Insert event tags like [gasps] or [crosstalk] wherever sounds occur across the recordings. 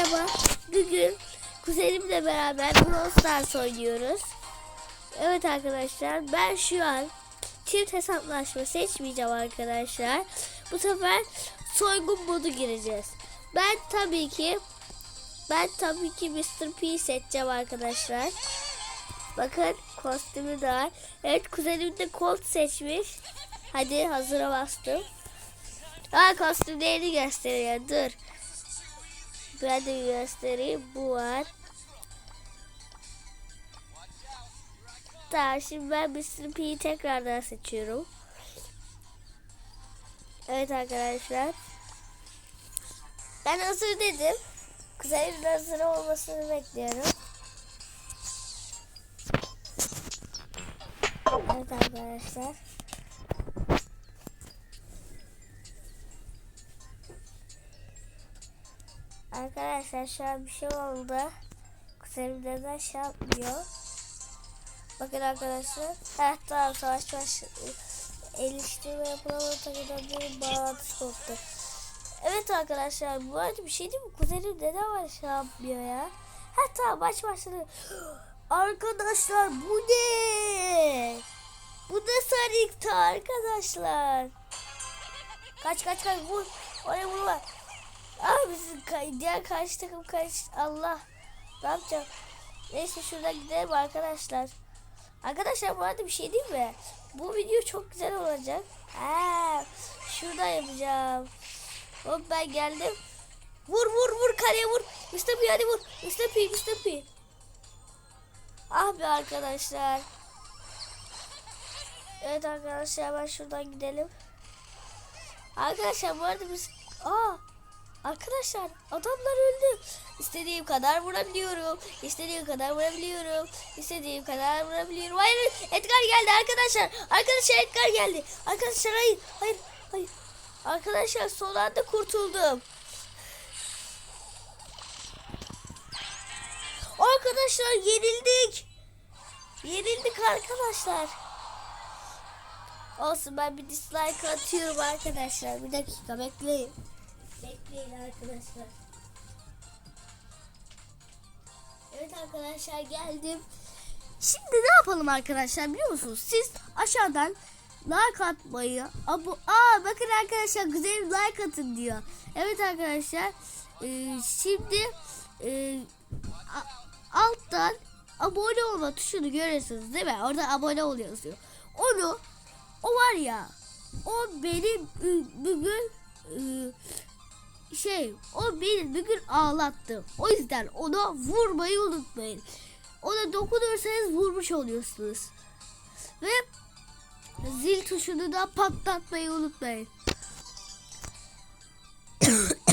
Merhaba. Bugün kuzenimle beraber Brawl Stars oynuyoruz. Evet arkadaşlar ben şu an çift hesaplaşma seçmeyeceğim arkadaşlar. Bu sefer soygun modu gireceğiz. Ben tabii ki ben tabii ki Mr. P seçeceğim arkadaşlar. Bakın kostümü de var. Evet kuzenim de Colt seçmiş. Hadi hazıra bastım. Aa kostümlerini gösteriyor. Dur. Bir göstereyim. Bu var. Tamam şimdi ben Mr. P'yi tekrardan seçiyorum. Evet arkadaşlar. Ben hazır dedim. Kuzenimin hazır olmasını bekliyorum. Evet arkadaşlar. Arkadaşlar şu an bir şey oldu. Kuzenim neden şey yapmıyor. Bakın arkadaşlar. Heh tamam savaş baş eliştirme yapılan takıdan bağlantısı koptu. Evet arkadaşlar bu arada bir şey değil mi? Kuzenim neden var şey yapmıyor ya? Ha tamam maç başladı. [gasps] Arkadaşlar bu ne? Bu da Sarık'ta arkadaşlar. Kaç kaç kaç vur. Oraya vurma. Bizim ka- diğer karşı takım karşı Allah. Ne yapacağım? Neyse şuradan gidelim arkadaşlar. Arkadaşlar bu arada bir şey değil mi? Bu video çok güzel olacak. Ha, şuradan yapacağım. Hop ben geldim. Vur vur vur kaleye vur. Mr. Hadi vur. Mr. P Mr. Ah be arkadaşlar. Evet arkadaşlar ben şuradan gidelim. Arkadaşlar bu arada biz... Aa Arkadaşlar adamlar öldü. İstediğim kadar vurabiliyorum. İstediğim kadar vurabiliyorum. İstediğim kadar vurabiliyorum. Hayır Edgar geldi arkadaşlar. Arkadaşlar Edgar geldi. Arkadaşlar hayır hayır hayır. Arkadaşlar son anda kurtuldum. Arkadaşlar yenildik. Yenildik arkadaşlar. Olsun ben bir dislike atıyorum arkadaşlar. Bir dakika bekleyin. Bekleyin arkadaşlar. Evet arkadaşlar geldim. Şimdi ne yapalım arkadaşlar biliyor musunuz? Siz aşağıdan like atmayı, abo Aa bakın arkadaşlar güzel like atın diyor. Evet arkadaşlar. e, şimdi e, a- alttan abone olma tuşunu görüyorsunuz değil mi? Orada abone ol yazıyor. Onu o var ya o benim bugün şey o beni bugün ağlattı. O yüzden ona vurmayı unutmayın. Ona dokunursanız vurmuş oluyorsunuz. Ve zil tuşunu da patlatmayı unutmayın. [coughs]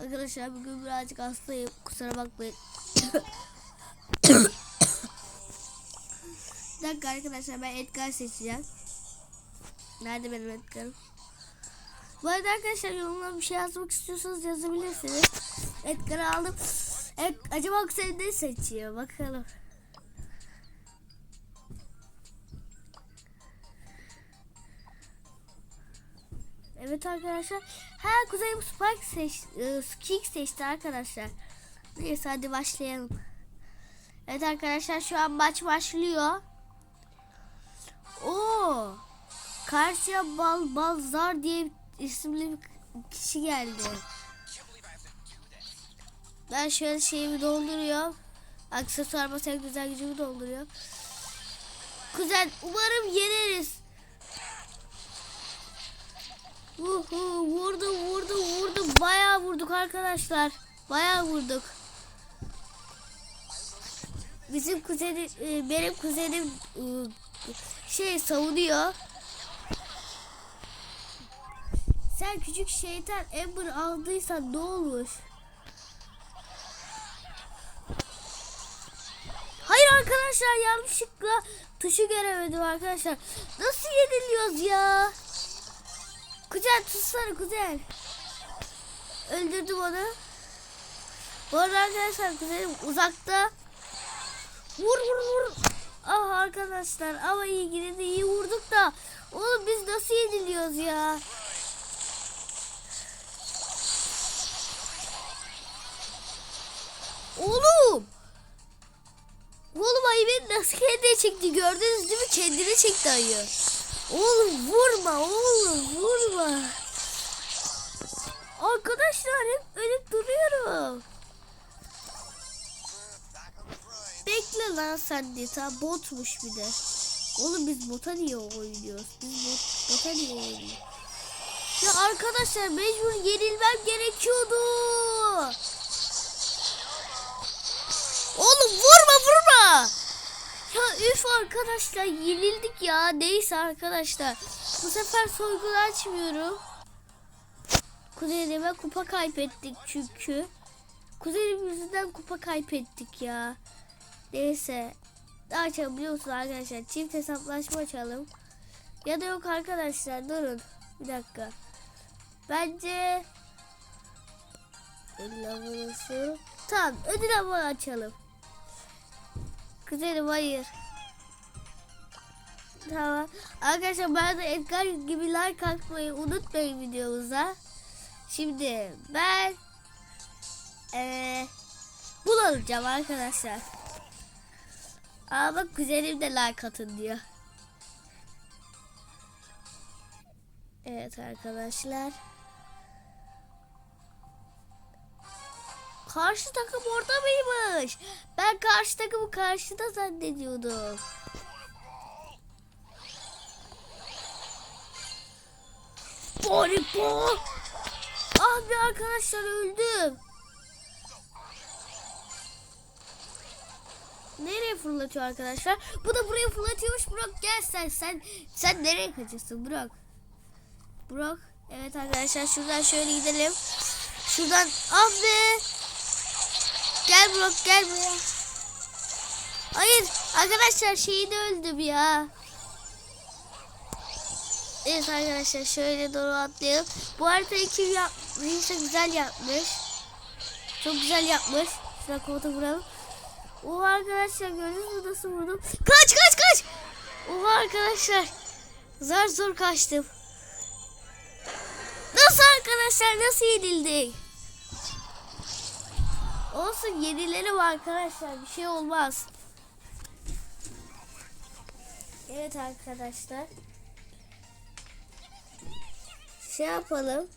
Arkadaşlar bugün birazcık hastayım. Kusura bakmayın. [coughs] Bir dakika arkadaşlar ben Edgar seçeceğim. Nerede benim Edgar'ım? Bu arada arkadaşlar yorumlara bir şey yazmak istiyorsanız yazabilirsiniz. Edgar'ı aldım. Evet, acaba sen ne seçiyor? Bakalım. Evet arkadaşlar. Ha Kuzeyim Spike seç, e, Kick seçti arkadaşlar. Neyse hadi başlayalım. Evet arkadaşlar şu an maç başlıyor. Oo. Karşıya Bal Balzar diye isimli bir kişi geldi. Ben şöyle şeyimi dolduruyorum. Aksesuar masaya güzel gücümü dolduruyor. Kuzen umarım yeneriz. Uhu, vurdu vurdu vurdu. Bayağı vurduk arkadaşlar. Bayağı vurduk. Bizim kuzenim, e, benim kuzenim e, şey savunuyor. Sen küçük şeytan Ember aldıysan ne olur? Hayır arkadaşlar yanlışlıkla tuşu göremedim arkadaşlar. Nasıl yeniliyoruz ya? Kuzen tutsana kuzen. Öldürdüm onu. Bu arada arkadaşlar kuzenim uzakta. Vur vur vur. Ah arkadaşlar ama iyi yine de iyi vurduk da. Oğlum biz nasıl yeniliyoruz ya? Oğlum. Oğlum ayı beni nasıl kendine çekti gördünüz değil mi? Kendine çekti ayı. Oğlum vurma oğlum vurma. Arkadaşlar hep ölüp duruyorum. Bekle lan sen de ta botmuş bir de. Oğlum biz bota niye oynuyoruz? Biz bot, bota niye oynuyoruz? Ya arkadaşlar mecbur yenilmem gerekiyordu. Ya üf arkadaşlar yenildik ya. Neyse arkadaşlar. Bu sefer soygunu açmıyorum. Kuzenime kupa kaybettik çünkü. Kuzenim yüzünden kupa kaybettik ya. Neyse. Ne açalım biliyor musunuz arkadaşlar? Çift hesaplaşma açalım. Ya da yok arkadaşlar durun. Bir dakika. Bence ödül avalısı. Tamam ödül avalı açalım. Kuzenim hayır. Tamam. Arkadaşlar bana da Edgar gibi like atmayı unutmayın videomuza. Şimdi ben eee bul alacağım arkadaşlar. Aa bak kuzenim de like atın diyor. Evet arkadaşlar. Karşı takım orada mıymış? Ben karşı takımı karşıda zannediyordum. Boripo! Ah bir arkadaşlar öldüm. Nereye fırlatıyor arkadaşlar? Bu da buraya fırlatıyormuş. Burak gel sen. Sen sen nereye kaçıyorsun Burak? Burak. Evet arkadaşlar şuradan şöyle gidelim. Şuradan ah be. Gel Burak gel buraya. Hayır arkadaşlar şeyi de öldüm ya. Evet arkadaşlar şöyle doğru atlayalım. Bu haritayı kim yapmışsa güzel yapmış. Çok güzel yapmış. Şuna komuta vuralım. O arkadaşlar gördünüz mü nasıl vurdum? Kaç kaç kaç. O arkadaşlar. Zar zor kaçtım. Nasıl arkadaşlar nasıl yenildik? Olsun yenilerim arkadaşlar bir şey olmaz. Evet arkadaşlar. Şey yapalım.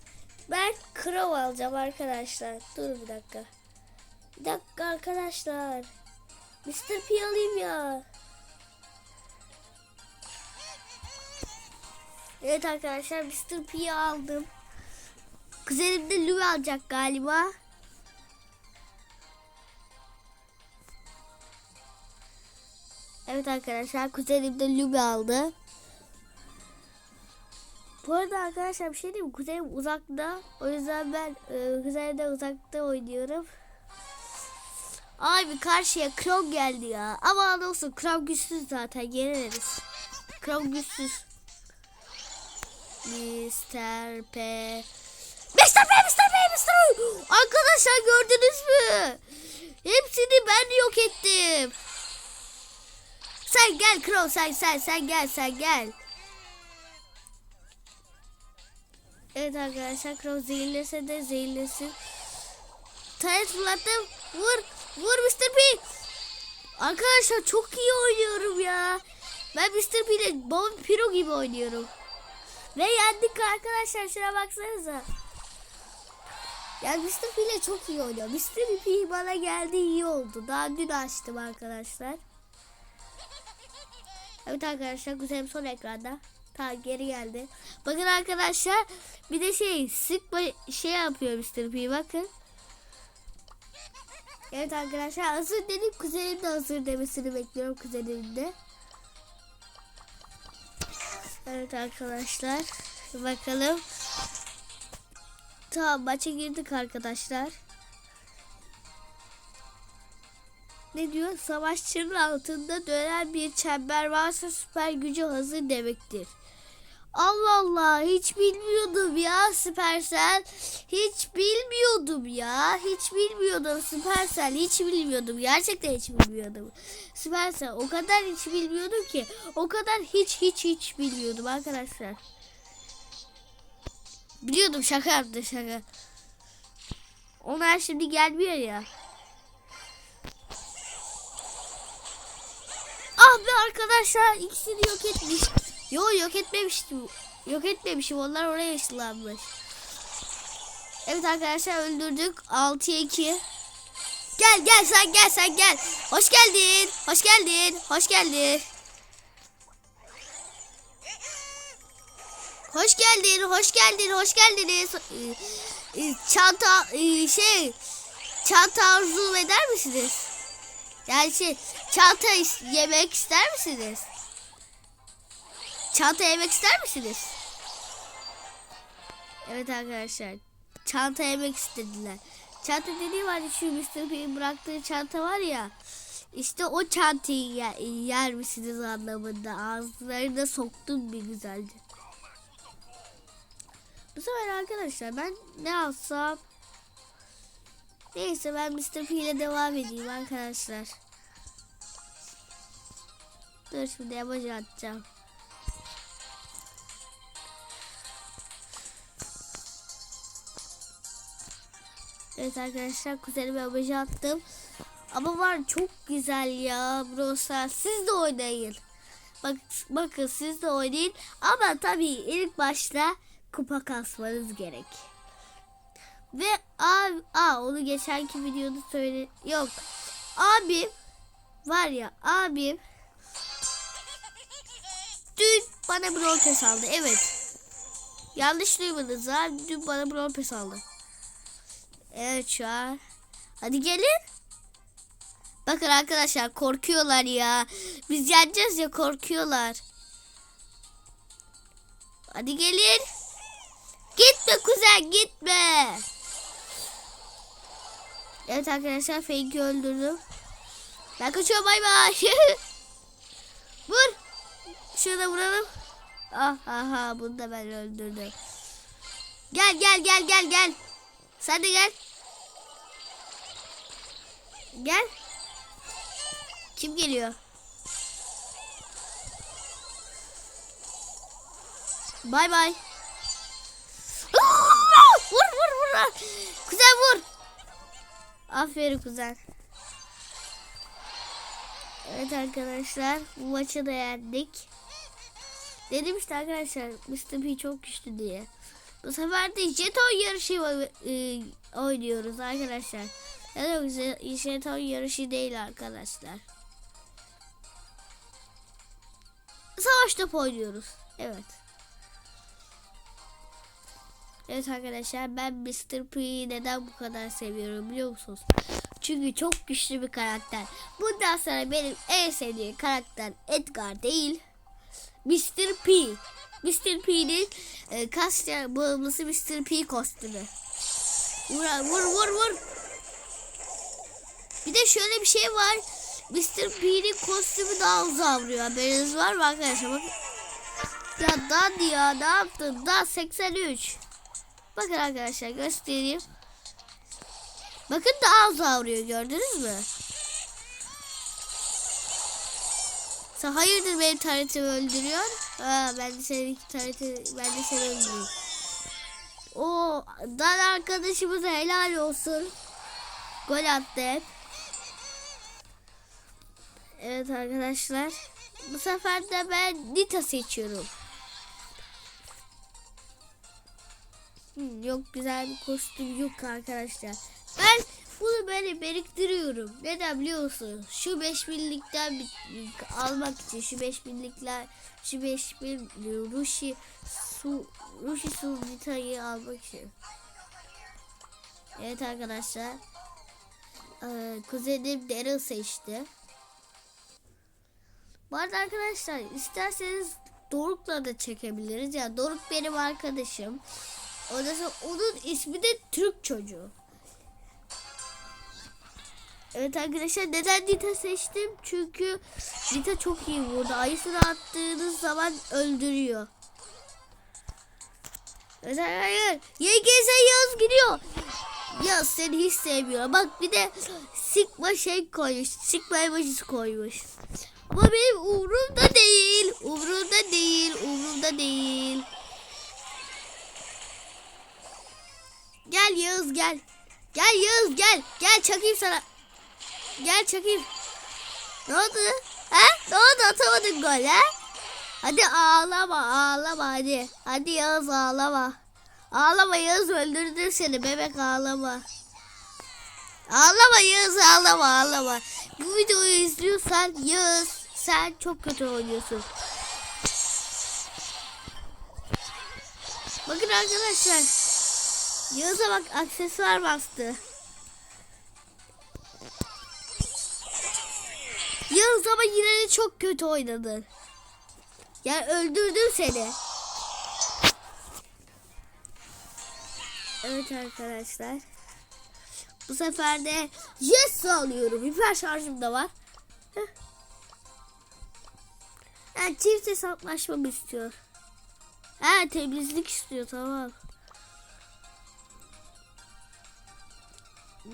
Ben Crow alacağım arkadaşlar. Dur bir dakika. Bir dakika arkadaşlar. Mr. P alayım ya. Evet arkadaşlar Mr. P'yi aldım. Kuzenim de Louis alacak galiba. Evet arkadaşlar kuzenim de Louis aldı. Bu arada arkadaşlar bir şey diyeyim? Kuzenim uzakta. O yüzden ben e, kuzenimde uzakta oynuyorum. Abi karşıya Krog geldi ya. Ama ne olsun Krog güçsüz zaten yeneriz. Krog güçsüz. Mr. P. Mr. P, Mr. P, Mr. P. Arkadaşlar gördünüz mü? Hepsini ben yok ettim. Sen gel Krog sen sen sen gel sen gel. Evet arkadaşlar Krog zehirlese de zehirlesin. Taret fırlattım. Vur. Vur Mr. P. Arkadaşlar çok iyi oynuyorum ya. Ben Mr. P ile Bob Piro gibi oynuyorum. Ve yendik arkadaşlar. Şuna baksanıza. Yani Mr. P ile çok iyi oynuyor. Mr. P bana geldi iyi oldu. Daha dün açtım arkadaşlar. Evet arkadaşlar güzelim son ekranda. Ta geri geldi. Bakın arkadaşlar bir de şey sıkma şey yapıyor Mr. P bakın. Evet arkadaşlar hazır dedik. Kuzenim de hazır demesini bekliyorum kuzenimin de. Evet arkadaşlar. Bakalım. Tamam maça girdik arkadaşlar. Ne diyor? Savaşçının altında dönen bir çember varsa süper gücü hazır demektir. Allah Allah hiç bilmiyordum ya Süpersel. Hiç bilmiyordum ya. Hiç bilmiyordum Süpersel. Hiç bilmiyordum. Gerçekten hiç bilmiyordum. Süpersel o kadar hiç bilmiyordum ki. O kadar hiç hiç hiç bilmiyordum arkadaşlar. Biliyordum şaka yaptı şaka. Onlar şimdi gelmiyor ya. Ah be arkadaşlar ikisini yok etmiş. Yo yok etmemiştim. Yok etmemişim. Onlar oraya ışınlanmış. Evet arkadaşlar öldürdük. 6'ya 2. Gel gel sen gel sen gel. Hoş geldin. Hoş geldin. Hoş geldin. Hoş geldin. Hoş geldin. Hoş geldiniz. Ee, e, Çanta e, şey çanta arzu eder misiniz? Yani şey çanta yemek ister misiniz? Çanta yemek ister misiniz? Evet arkadaşlar. Çanta yemek istediler. Çanta dediği var ya şu Mr. P'nin bıraktığı çanta var ya. İşte o çantayı yer, yer misiniz anlamında. Ağızlarına soktum bir güzelce. Bu sefer arkadaşlar ben ne alsam Neyse ben Mr. P ile devam edeyim arkadaşlar. Dur şimdi emoji atacağım. Evet arkadaşlar kuzenime emoji attım. Ama var çok güzel ya Brawl Siz de oynayın. Bak, bakın siz de oynayın. Ama tabii ilk başta kupa kasmanız gerek. Ve abi, aa onu geçenki videoda söyle yok. Abim var ya abim dün bana Brawl Pass aldı. Evet. Yanlış duymadınız ha. Dün bana Brawl Pass aldı. Evet şu an. Hadi gelin. Bakın arkadaşlar korkuyorlar ya. Biz yeneceğiz ya korkuyorlar. Hadi gelin. Gitme kuzen gitme. Evet arkadaşlar Fake'i öldürdüm. Ben kaçıyorum bay bay. [laughs] Vur. Şurada vuralım. Ah aha bunu da ben öldürdüm. Gel gel gel gel gel. Sen de gel. Gel. Kim geliyor? Bay bay. [laughs] Vur vur vur. Kuzen vur. Aferin kuzen. Evet arkadaşlar bu maçı da yendik. Dedim işte arkadaşlar Mr. P çok güçlü diye. Bu sefer de jeton yarışı e, oynuyoruz arkadaşlar. Yani jeton yarışı değil arkadaşlar. Savaş topu oynuyoruz. Evet. Evet arkadaşlar ben Mr. P'yi neden bu kadar seviyorum biliyor musunuz? Çünkü çok güçlü bir karakter. Bundan sonra benim en sevdiğim karakter Edgar değil. Mr. P. Mr. P'nin e, kasya bağımlısı Mr. P kostümü. Vur vur vur vur. Bir de şöyle bir şey var. Mr. P'nin kostümü daha uzun vuruyor. Haberiniz var mı arkadaşlar? Bakın. Ya Dan ya ne yaptın? Dan 83. Bakın arkadaşlar göstereyim. Bakın daha az avruyor gördünüz mü? Sen hayırdır benim taretimi öldürüyor? Ha, ben de senin tareti ben de seni öldürüyorum. O dan arkadaşımıza helal olsun. Gol attı. Evet arkadaşlar. Bu sefer de ben Nita seçiyorum. Hmm, yok güzel bir kostüm yok arkadaşlar. Ben bunu böyle biriktiriyorum. Neden biliyorsun? Şu 5000'likten almak için şu 5000'likler şu 5000 Rushi su Rushi su Nita'yı almak için. Evet arkadaşlar. Ee, kuzenim Daryl seçti. Bu arada arkadaşlar isterseniz Doruk'la da çekebiliriz. Ya yani Doruk benim arkadaşım. Ondan sonra onun ismi de Türk çocuğu. Evet arkadaşlar neden Nita seçtim? Çünkü Nita çok iyi vurdu. Ayısını attığınız zaman öldürüyor. Evet hayır. YGS Yağız gidiyor. Ya seni hiç sevmiyor. Bak bir de Sigma şey koymuş. Sigma emojisi koymuş. Ama benim umurumda değil. Umurumda değil. Umurumda değil. Gel Yağız gel. Gel Yağız gel. Gel çakayım sana. Gel çakayım. Ne oldu? Ha? Ne oldu atamadın gol ha? Hadi ağlama ağlama hadi. Hadi Yağız ağlama. Ağlama Yağız öldürdüm seni bebek ağlama. Ağlama Yağız ağlama ağlama. Bu videoyu izliyorsan Yağız sen çok kötü oynuyorsun. Bakın arkadaşlar. Yağız'a bak aksesuar bastı. Yağız ama yine de çok kötü oynadın. Ya öldürdüm seni. Evet arkadaşlar. Bu sefer de yes alıyorum. Hiper şarjım da var. Heh. Yani çift hesaplaşmamı istiyor. Ha temizlik istiyor tamam.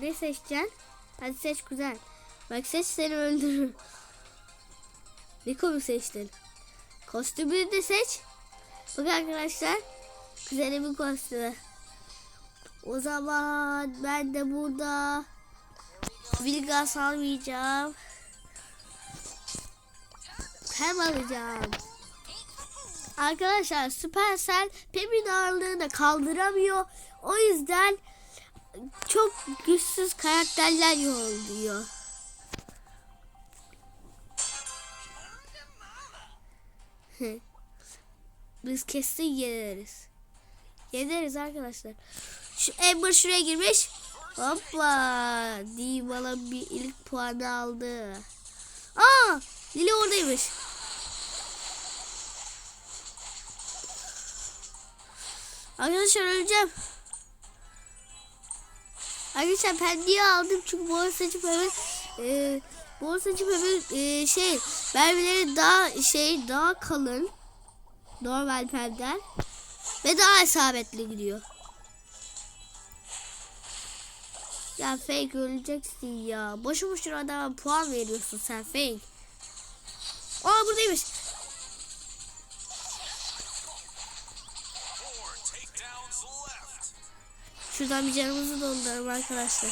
Ne seçeceksin? Hadi seç güzel. Bak seç seni öldürür. Niko mu seçtin? Kostümünü de seç. Bak arkadaşlar. Bir kostümü. O zaman ben de burada Vilgas almayacağım. Hem alacağım. Arkadaşlar Supercell Pep'in ağırlığını kaldıramıyor. O yüzden çok güçsüz karakterler yolluyor. Biz kesin yeneriz. Yeneriz arkadaşlar. Şu Amber şuraya girmiş. Hoppa. Dybala bir ilk puanı aldı. Aa, Lili oradaymış. Arkadaşlar öleceğim. Arkadaşlar ben niye aldım çünkü seçip hemen e, seçip hemen e, şey mermileri daha şey daha kalın normal penden ve daha isabetli gidiyor. Ya fake öleceksin ya. Boşu boşuna adama puan veriyorsun sen fake. Aa buradaymış. Şuradan bir canımızı dolduralım arkadaşlar.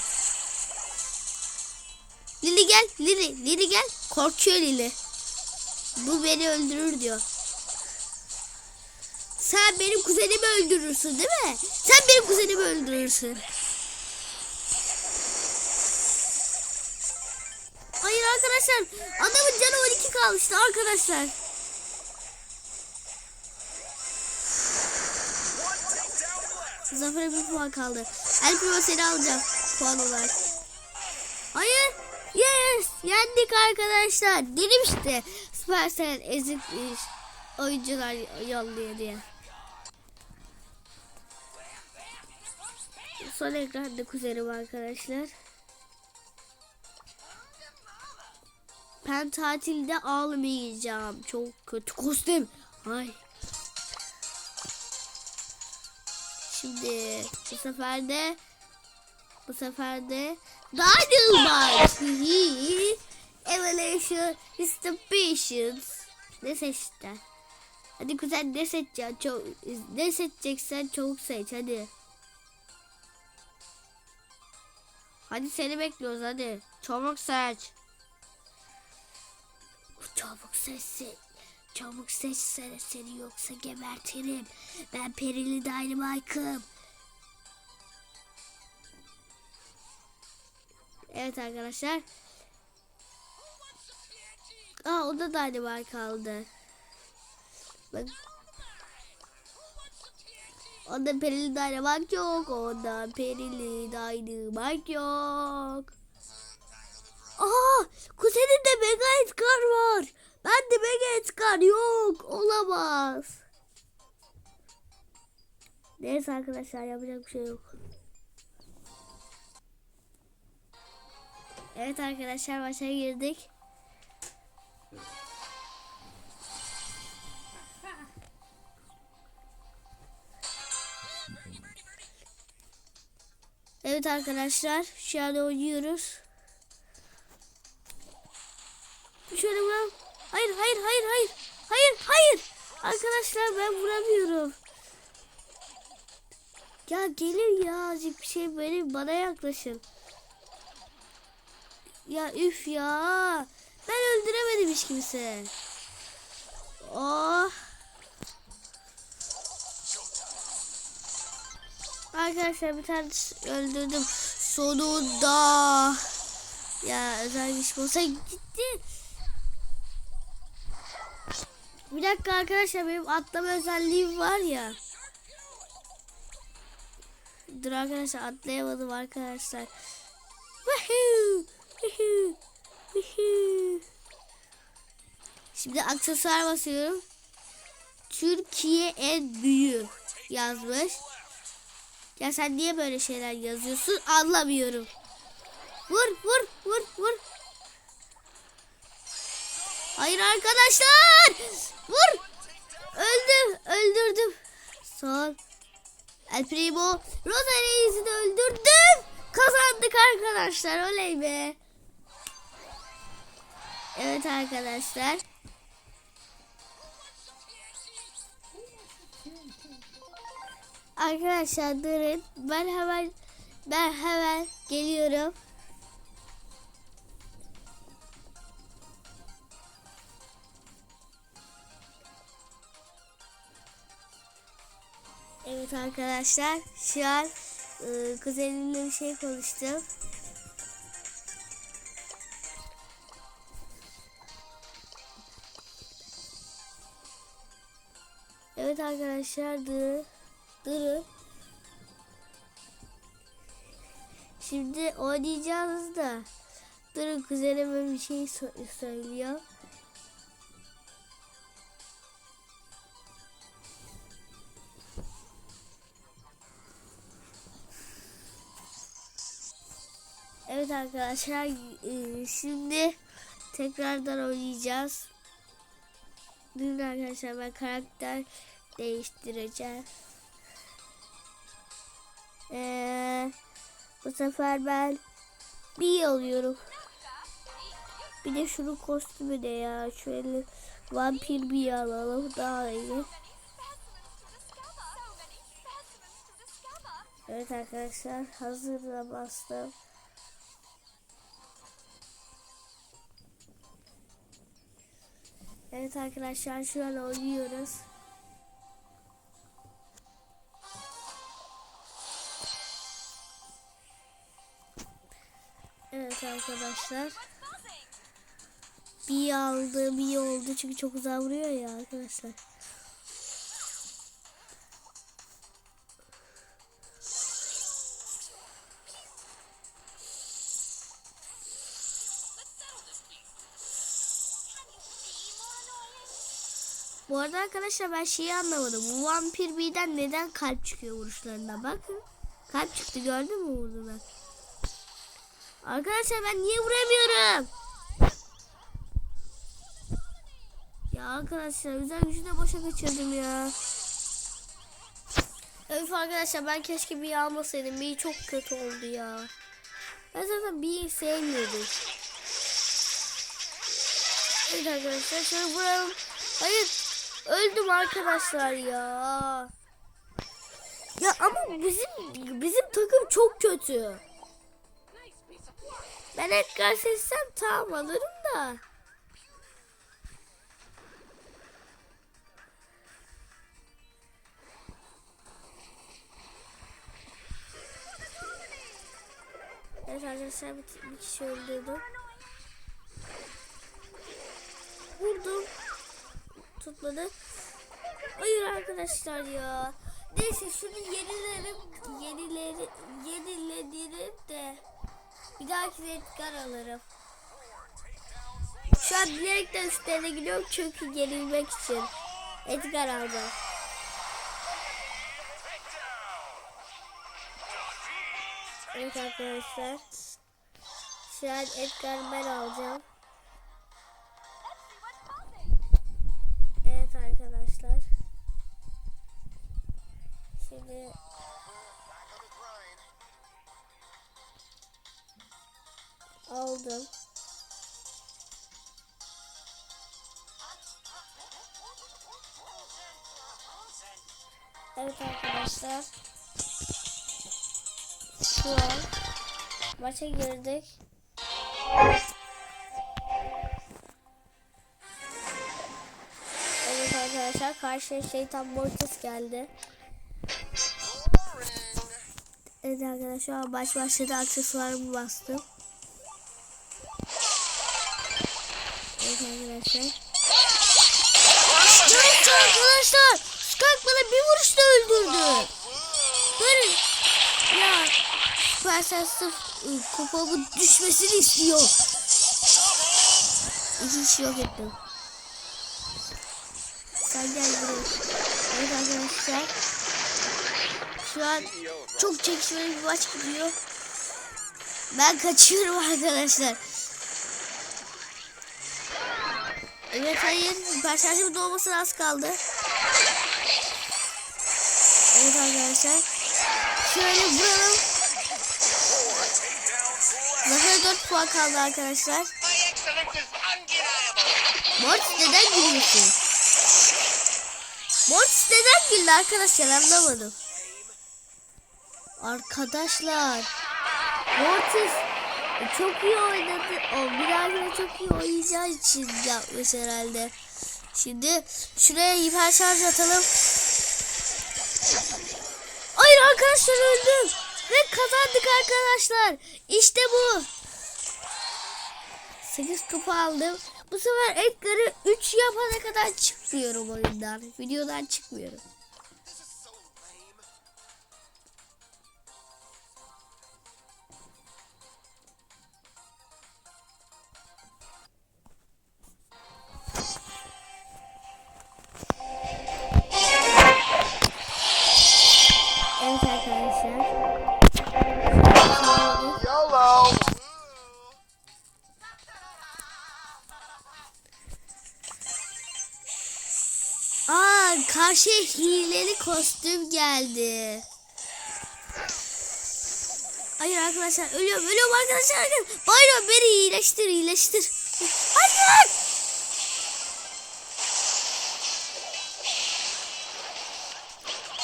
Lili gel. Lili. Lili gel. Korkuyor Lili. Bu beni öldürür diyor. Sen benim kuzenimi öldürürsün değil mi? Sen benim kuzenimi öldürürsün. Hayır arkadaşlar. Adamın canı 12 kalmıştı arkadaşlar. Zafer'e bir puan kaldı. El Primo seni alacağım puan olarak. Hayır. Yes. Yendik arkadaşlar. Dedim işte. Supercell ezik oyuncular yolluyor diye. Son ekranda kuzenim arkadaşlar. Ben tatilde almayacağım. Çok kötü kostüm. Ay. Şimdi bu sefer de bu sefer de Dynamite [laughs] Evolution Distributions ne seçtin? Hadi güzel ne seçeceksin? Çok, ne seçeceksen çabuk seç hadi. Hadi seni bekliyoruz hadi. Çabuk seç. Çabuk seçsin. Çabuk seçsene seni yoksa gebertirim. Ben perili Dynamite'ım. Evet arkadaşlar. Aa o da Dynamite kaldı. Bak. Onda perili Dynamite yok. Onda perili Dynamite yok. Aa, kuzeninde Mega Edgar var. Ben de Mega Edgar yok. Olamaz. Neyse arkadaşlar yapacak bir şey yok. Evet arkadaşlar maça girdik. Evet arkadaşlar şu an oynuyoruz. Şöyle vuram. Hayır hayır hayır hayır. Hayır hayır. Arkadaşlar ben vuramıyorum. Ya gelin ya azıcık bir şey benim bana yaklaşın. Ya üf ya. Ben öldüremedim hiç kimse. Oh. Arkadaşlar bir tane öldürdüm. Sonunda. Ya özel güç olsa gitti. Bir dakika arkadaşlar benim atlama özelliğim var ya. Dur arkadaşlar atlayamadım arkadaşlar. Şimdi aksesuar basıyorum. Türkiye en büyüğü yazmış. Ya sen niye böyle şeyler yazıyorsun anlamıyorum. Vur vur vur vur. Hayır arkadaşlar. Vur. Öldüm öldürdüm. Son. El Primo Rosa Reis'i de öldürdüm. Kazandık arkadaşlar oley be. Evet arkadaşlar. Arkadaşlar durun. Ben hemen ben hemen geliyorum. Evet arkadaşlar şu an e, kuzenimle bir şey konuştum. Evet arkadaşlar durun. Durun. Şimdi oynayacağız da. Durun kuzenime bir şey söylüyor. Arkadaşlar e, şimdi tekrardan oynayacağız. Durun arkadaşlar ben karakter değiştireceğim. Ee, bu sefer ben bir alıyorum. Bir de şunun kostümü de ya. Şöyle vampir bir alalım daha iyi. Evet arkadaşlar hazırla bastım. Evet arkadaşlar şu an oynuyoruz. Evet arkadaşlar. Bir aldı bir oldu çünkü çok uzak vuruyor ya arkadaşlar. Bu arada arkadaşlar ben şeyi anlamadım. Bu vampir birden neden kalp çıkıyor vuruşlarında bakın. Kalp çıktı gördün mü vurdular. Arkadaşlar ben niye vuramıyorum? Ya arkadaşlar güzel gücü de boşa kaçırdım ya. Öf arkadaşlar ben keşke bir almasaydım. Bir çok kötü oldu ya. Ben zaten bir sevmiyordum. Evet arkadaşlar şöyle vuralım. Hayır. Öldüm arkadaşlar ya. Ya ama bizim bizim takım çok kötü. Ben Edgar seçsem tamam alırım da. Evet arkadaşlar bir, bir kişi öldürdüm. Vurdum. Tutmadı. Hayır arkadaşlar ya. Neyse şunu yenilerim. Yenileri, yeniledirim de. Bir dahaki Edgar alırım. Şu an bilerekten üstlerine gidiyorum çünkü yenilmek için. Edgar alacağım. Evet arkadaşlar. Şu an Edgar ben alacağım. Şimdi aldım. Evet arkadaşlar. Şu an maça girdik. Evet arkadaşlar karşıya şeytan Mortis geldi. Evet arkadaşlar baş başladı aksesuarımı bastım. Evet arkadaşlar. Evet arkadaşlar. Skunk bana bir vuruşta öldürdü. Durun. Ya Supercell sırf ıı, kupamın düşmesini istiyor. İki kişi yok ettim. Sen gel buraya. Evet arkadaşlar. Şu an çok çekişmeli bir maç gidiyor. Ben kaçıyorum arkadaşlar. Evet hayır. Perşembe doğmasına az kaldı. Evet arkadaşlar. Şöyle vuralım. Zafer 4 puan kaldı arkadaşlar. Mortis neden gülüyorsun? Mortis neden güldü arkadaşlar anlamadım. Arkadaşlar. Mortis çok iyi oynadı. O bir çok iyi oynayacağı için yapmış herhalde. Şimdi şuraya hiper şarj atalım. Hayır arkadaşlar öldüm. Ve kazandık arkadaşlar. İşte bu. 8 kupa aldım. Bu sefer Edgar'ı 3 yapana kadar çıkmıyorum oyundan. Videodan çıkmıyorum. Karşıya hileli kostüm geldi. Hayır arkadaşlar ölüyorum ölüyorum arkadaşlar. Bayram beni iyileştir iyileştir. Hayır.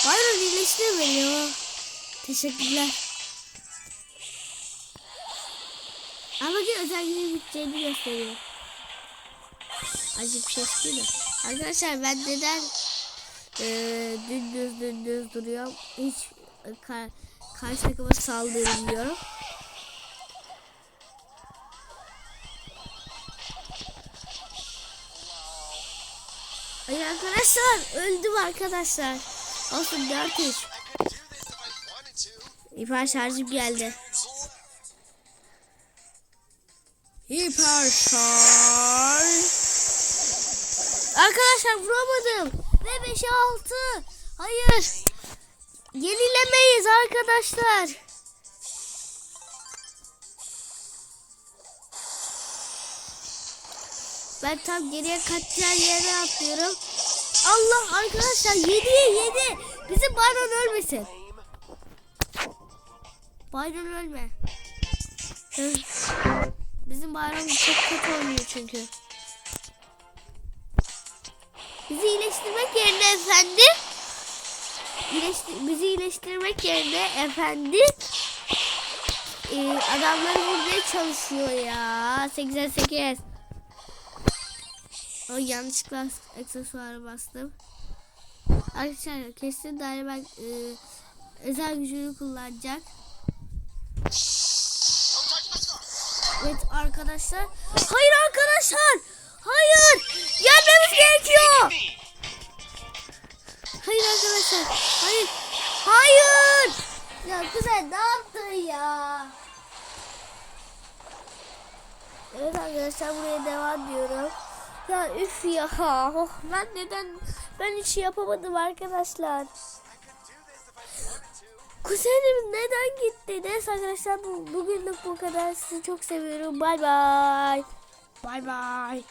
Bayram iyileştir beni ya. Teşekkürler. Ama bakın özel günü biteceğini gösteriyor. Acı bir şey değil mi? Arkadaşlar ben neden eee dümdüz dümdüz duruyorum? Hiç e, ka karşı takıma saldırmıyorum. Ay arkadaşlar öldüm arkadaşlar. Olsun 4 3. I could do this if I wanted to. Hiper şarjım geldi. Hiper şarj. Arkadaşlar vuramadım. Ve 5'e 6. Hayır. Yenilemeyiz arkadaşlar. Ben tam geriye kaçacağım yere atlıyorum. Allah arkadaşlar 7'ye 7. Bizim Byron ölmesin. Byron ölme. Bizim Byron çok kötü oynuyor çünkü. Bizi iyileştirmek yerine efendi iyileştir, bizi iyileştirmek yerine efendi e, adamları vurmaya çalışıyor ya. 88 o yanlışlıkla aksesuarı bastım. Arkadaşlar kesin daha ben e, özel gücünü kullanacak. Evet arkadaşlar. Hayır arkadaşlar. Hayır. Yenmemiz gerekiyor. Hayır arkadaşlar. Hayır. Hayır. Ya güzel ne yaptın ya? Evet arkadaşlar buraya devam diyorum. Ya üf ya. Oh, ben neden ben hiç yapamadım arkadaşlar. I could do this if I wanted to. Kuzenim neden gitti? Neyse arkadaşlar bu, bugünlük bu kadar. Sizi çok seviyorum. Bay bay. Bay bay.